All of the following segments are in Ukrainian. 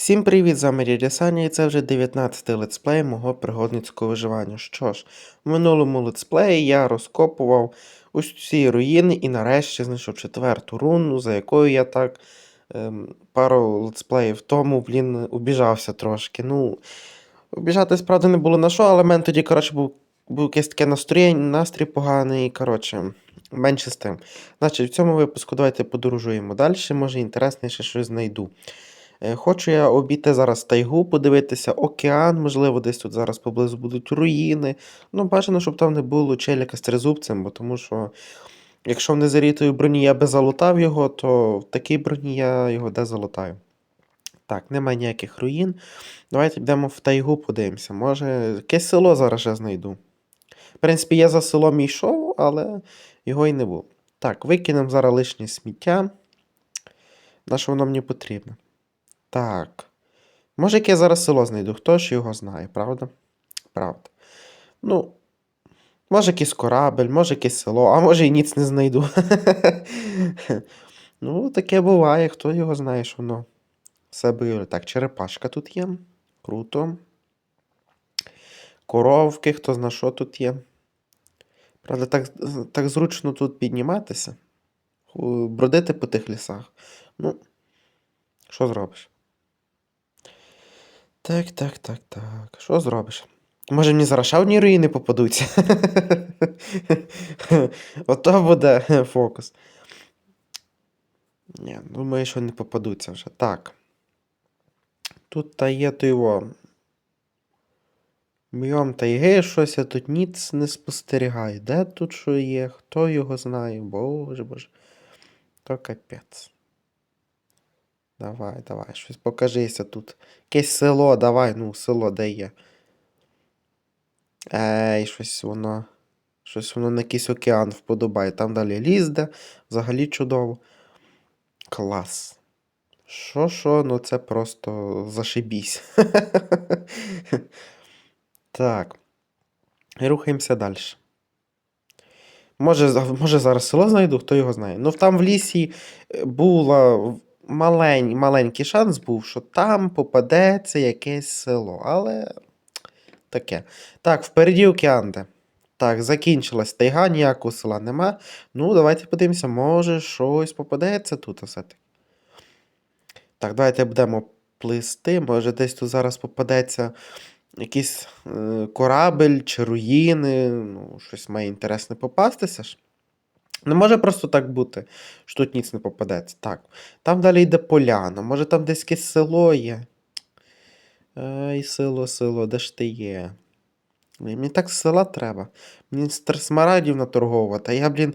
Всім привіт, з вами Дядя Саня, і це вже 19-й летсплей мого пригодницького виживання. Що ж, в минулому летсплеї я розкопував ось ці руїни і нарешті знайшов четверту руну, за якою я так ем, пару летсплеїв тому, блін, убіжався трошки. Ну, убіжатись, правда, не було на що, але в мене тоді, коротше, був, був якесь таке настроєння, настрій поганий, коротше, менше з тим. Значить, в цьому випуску давайте подорожуємо далі, може інтересніше щось знайду. Е, Хочу я обійти зараз тайгу, подивитися океан, можливо, десь тут зараз поблизу будуть руїни. Ну, бажано, щоб там не було челіка з тризубцем, бо тому що, якщо в незарітої броні я би залутав його, то в такій броні я його де залутаю. Так, немає ніяких руїн. Давайте йдемо в тайгу, подивимося. Може, якесь село зараз ще знайду. В принципі, я за селом йшов, але його й не було. Так, викинемо зараз лишнє сміття. На що воно мені потрібно? Так. Може, яке я зараз село знайду, хто ж його знає, правда? Правда. Ну, може, якийсь корабель, може якесь село, а може і ніц не знайду. ну, таке буває, хто його знає, що воно себе. Так, черепашка тут є. Круто. Коровки, хто зна що тут є. Правда, так, так зручно тут підніматися. Бродити по тих лісах. Ну, що зробиш? Так, так, так, так. Що зробиш? Може мені зараз одні руїни попадуться? Ото буде фокус. Ні, думаю, що не попадуться вже. Так. Тут та є то його. Мйом тайги щось, я тут ніц не спостерігаю. Де тут що є? Хто його знає? Боже боже. То капець. Давай, давай, щось покажися тут. Якесь село, давай, ну, село де є. Ей, щось воно. Щось воно на якийсь океан вподобає. Там далі лізде, взагалі чудово. Клас. Що, що, ну це просто зашибісь. Так. І рухаємося далі. Може, може зараз село знайду, хто його знає. Ну там в лісі була малень, маленький шанс був, що там попадеться якесь село. Але таке. Так, впереді океан де. Так, закінчилась тайга, ніякого села нема. Ну, давайте подивимося, може щось попадеться тут все-таки. Так, давайте будемо плисти. Може, десь тут зараз попадеться якийсь е, корабель чи руїни. Ну, щось має інтересне попастися ж. Не може просто так бути, що тут ніц не попадеться. Так. Там далі йде поляна. Може там десь якесь село є. Ай, село, село, де ж ти є? Мені так з села треба. Мені смарагдів наторговувати, а я, блін,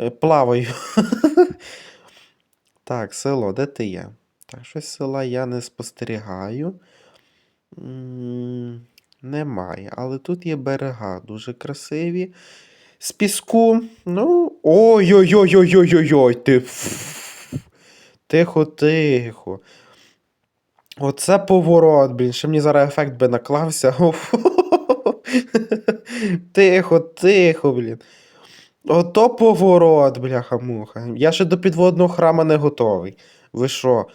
е, плаваю. Так, село, де ти є? Так, щось села я не спостерігаю. Немає. Але тут є берега дуже красиві. З піску. Ну. Ой-ой-ой-ой-ой-ой-ой. Ти. Тихо, тихо. Оце поворот, блін. Ще мені зараз ефект би наклався. Тихо, тихо, блін. Ото поворот, бляха-муха. Я ще до підводного храма не готовий. Ви що?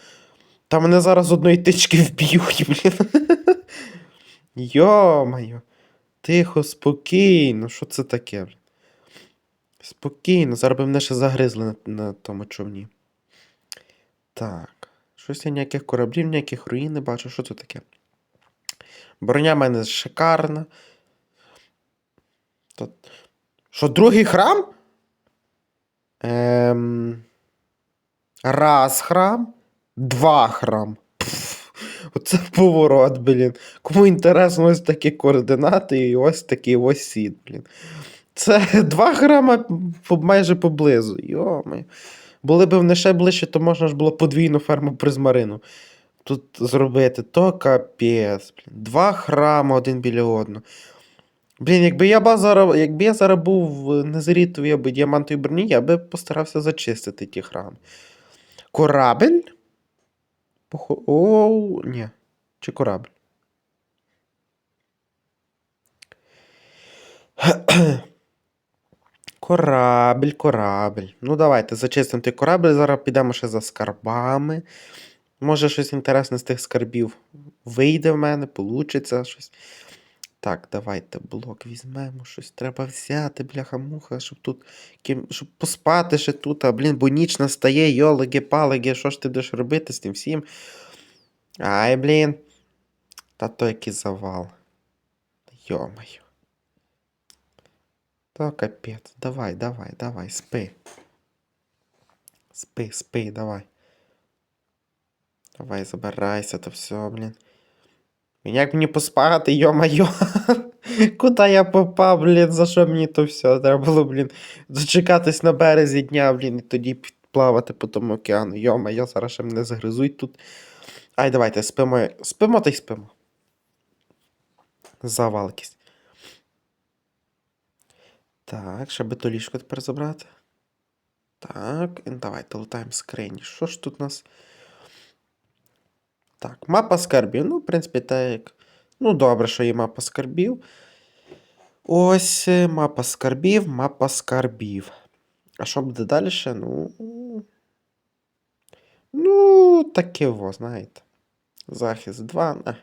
Та мене зараз одної тички вб'ють, блін. Йо-моє. Тихо, спокійно. Що це таке? блін? Спокійно, зараз би мене ще загризли на, на тому човні. Так. Щось я ніяких кораблів, ніяких руїн не бачу. Що це таке? Броня в мене шикарна. Та- Що, другий храм? Ем... Раз храм, два храм. Пф, оце поворот, блін. Кому інтересно ось такі координати і ось такий ось сід, блін. Це два храма по- майже поблизу. Йоми. Були б вони ще ближче, то можна ж було подвійну ферму призмарину тут зробити. То капець, блін. Два храми один біля одного. Блін, якби я ба зараз, якби я зараз був в незарітовій або діамантовій броні, я би постарався зачистити ті храми. Корабель? О, ні. Чи корабель? Корабель, корабель. Ну, давайте зачистимо той корабель. Зараз підемо ще за скарбами. Може, щось інтересне з тих скарбів вийде в мене, получиться щось. Так, давайте блок візьмемо, щось треба взяти, бляха-муха, щоб тут щоб поспати ще тут, а блін, бо ніч настає, йолиги, палиги, що ж ти будеш робити з тим всім? Ай, блін. Та то який завал. Йомаю. То капець. Давай, давай, давай, спи. Спи, спи, давай. Давай, забирайся, то все, блін. Як мені поспати, йо-майо. Куда я попав, блін, за що мені то все? Треба було, блін, дочекатись на березі дня, блін, і тоді плавати по тому океану. Йо-майо, зараз ще мене загризуть тут. Ай, давайте, спимо. Спимо та й спимо. Завал якийсь. Так, ще би то ліжко тепер забрати. Так, і давайте лутаємо скрині. Що ж тут у нас? Так, мапа скарбів. Ну, в принципі, так. Ну, добре, що є мапа скарбів. Ось е, мапа скарбів, мапа скарбів. А що буде далі? Ну. Ну, таке во, знаєте. Захист 2. Не.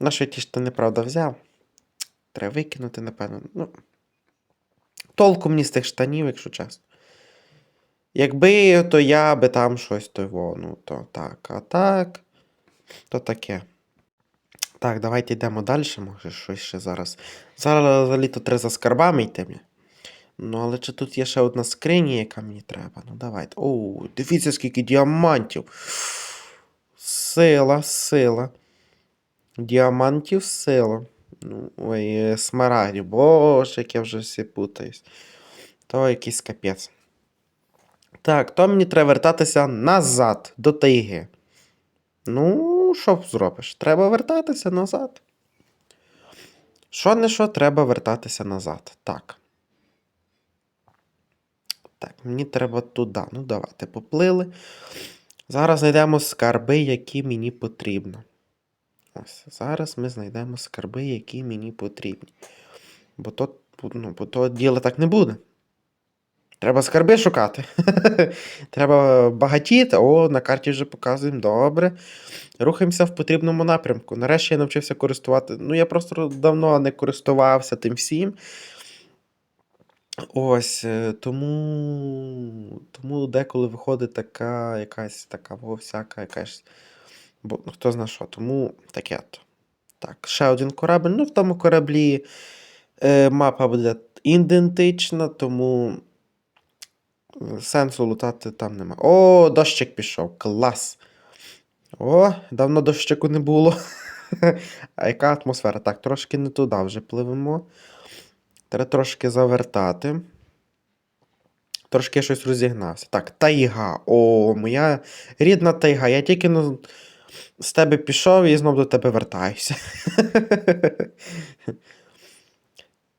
На що я ті штани, правда, взяв. Треба викинути, напевно. Ну. Толку мені з тих штанів, якщо чесно. Якби, то я би там щось то, во, ну, то так, а так, то таке. Так, давайте йдемо далі, може щось ще зараз. Зараз взагалі то треба за скарбами йти. бля. Ну, але чи тут є ще одна скриня, яка мені треба? Ну, давайте. Оу, дивіться, скільки діамантів. Сила, сила. Діамантів сила. Ну, ой, е, смарагдів. Боже, як я вже всі путаюсь. То якийсь капець. Так, то мені треба вертатися назад до тайги. Ну, що зробиш? Треба вертатися назад. Що не що, треба вертатися назад. Так. Так, мені треба туди. Ну, давайте поплили. Зараз знайдемо скарби, які мені потрібно. Ось, зараз ми знайдемо скарби, які мені потрібні. Бо то, ну, бо то діло так не буде. Треба скарби шукати. Треба багатіти. О, на карті вже показуємо. Добре. Рухаємося в потрібному напрямку. Нарешті я навчився користувати. Ну, я просто давно не користувався тим всім. Ось, е, тому, тому деколи виходить така якась така всяка якась. Бо ну, хто зна що, тому таке. Так, ще один корабль. Ну, в тому кораблі е, мапа буде ідентична, тому е, сенсу лутати там нема. О, дощик пішов. Клас. О, давно дощику не було. А яка атмосфера? Так, трошки не туди вже пливемо. Треба трошки завертати. Трошки щось розігнався. Так, тайга. О, моя рідна тайга. Я тільки ну, з тебе пішов і знов до тебе вертаюся.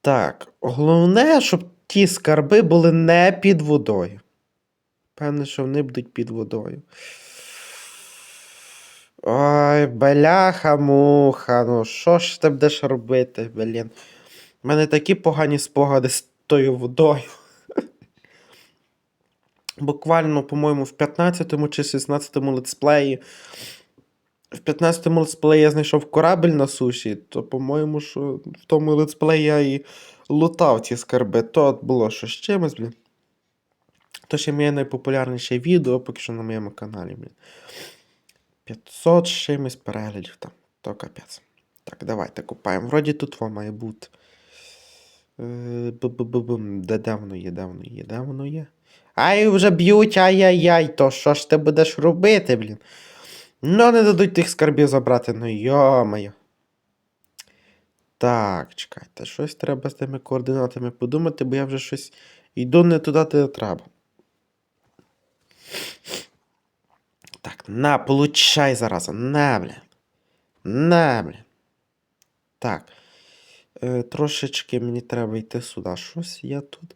Так, головне, щоб ті скарби були не під водою. Певне, що вони будуть під водою. Ой, бляха-муха, ну що ж ти будеш робити, блін? У мене такі погані спогади з тою водою. Буквально, по-моєму, в 15-му чи 16-му летсплеї. В 15-му летсплеї я знайшов корабель на суші, то, по-моєму, що в тому летсплеї я і лутав ці скарби. То було що з чимось, блін. То ще моє найпопулярніше відео, поки що на моєму каналі, блін. 500 з чимось переглядів там. То капець. Так, давайте купаємо. Вроді тут воно має бути. Е. Де де є, де є, де воно є? Ай, вже б'ють, ай-яй-яй, то що ж ти будеш робити, блін? Ну, не дадуть тих скарбів забрати, ну йо-моє. Так, чекайте, щось треба з тими координатами подумати, бо я вже щось йду не туди, де треба. Так, на, получай зараза. На, блін. На, блін. Так. Е, трошечки мені треба йти сюди. Щось я тут.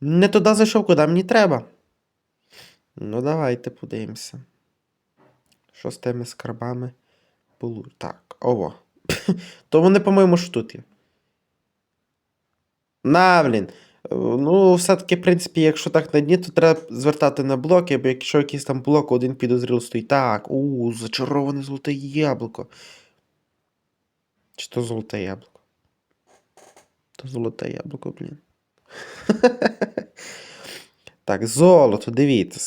Не туди зайшов, куди мені треба. Ну, давайте подивимося. Що з тими скарбами було? Так, ово. То вони, по-моєму, ж тут є. На, блін. Ну, все-таки, в принципі, якщо так на дні, то треба звертати на блоки, бо якщо якийсь там блок один підозріло стоїть. Так, у, зачароване золоте яблуко. Чи то золоте яблуко? То золоте яблуко, блін. Так, золото, дивіться,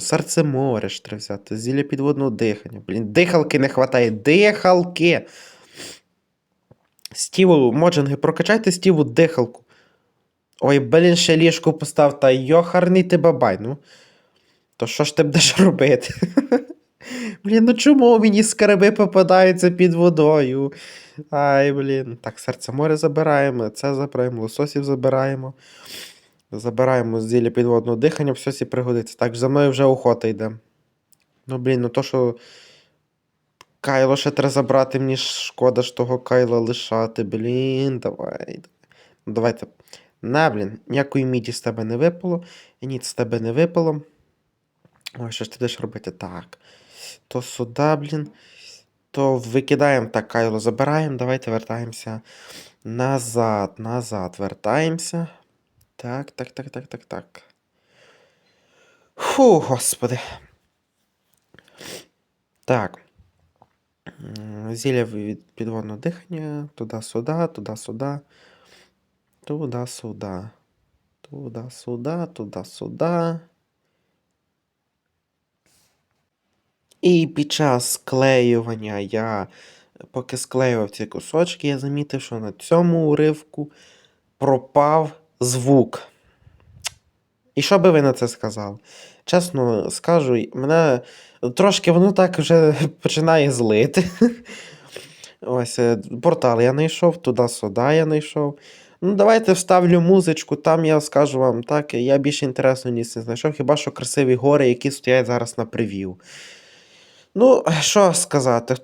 серце моря ж треба взяти, зілля підводного дихання. Блін, дихалки не вистачає. Дихалки! Стіву, моджинги, прокачайте Стіву дихалку. Ой, блін, ще ліжку постав, та йохарний ти бабай, ну. То що ж ти будеш робити? Блін, ну чому мені скарби попадаються під водою? Ай, блін. Так, серце море забираємо, це забираємо, лососів забираємо. Забираємо з зілля підводного дихання, все сі пригодиться. Так, за мною вже охота йде. Ну, блін, ну то, що. Кайло ще треба забрати, мені шкода ж того Кайла лишати. Блін, давай. Ну, давайте. На, блін, ніякої міді з тебе не випало, і ніц з тебе не випало. Ой, що ж ти будеш робити? Так. То сюди, блін. То викидаємо так, Кайло забираємо. Давайте вертаємося назад, назад. Вертаємося. Так, так, так, так, так, так. Фу, господи. Так. Зілля від підводного дихання. Туди-сюди, туди-сюди. Туди-сюди. Туди-сюди, туди-сюди. І під час склеювання я, поки склеював ці кусочки, я замітив, що на цьому уривку пропав звук. І що би ви на це сказали? Чесно скажу, мене трошки воно так вже починає злити. Ось, е, портал я знайшов, туди-сюди я знайшов. Ну, давайте вставлю музичку, там я скажу вам так, я більше інтересно ніс не знайшов, хіба що красиві гори, які стоять зараз на прев'ю. Ну, що сказати.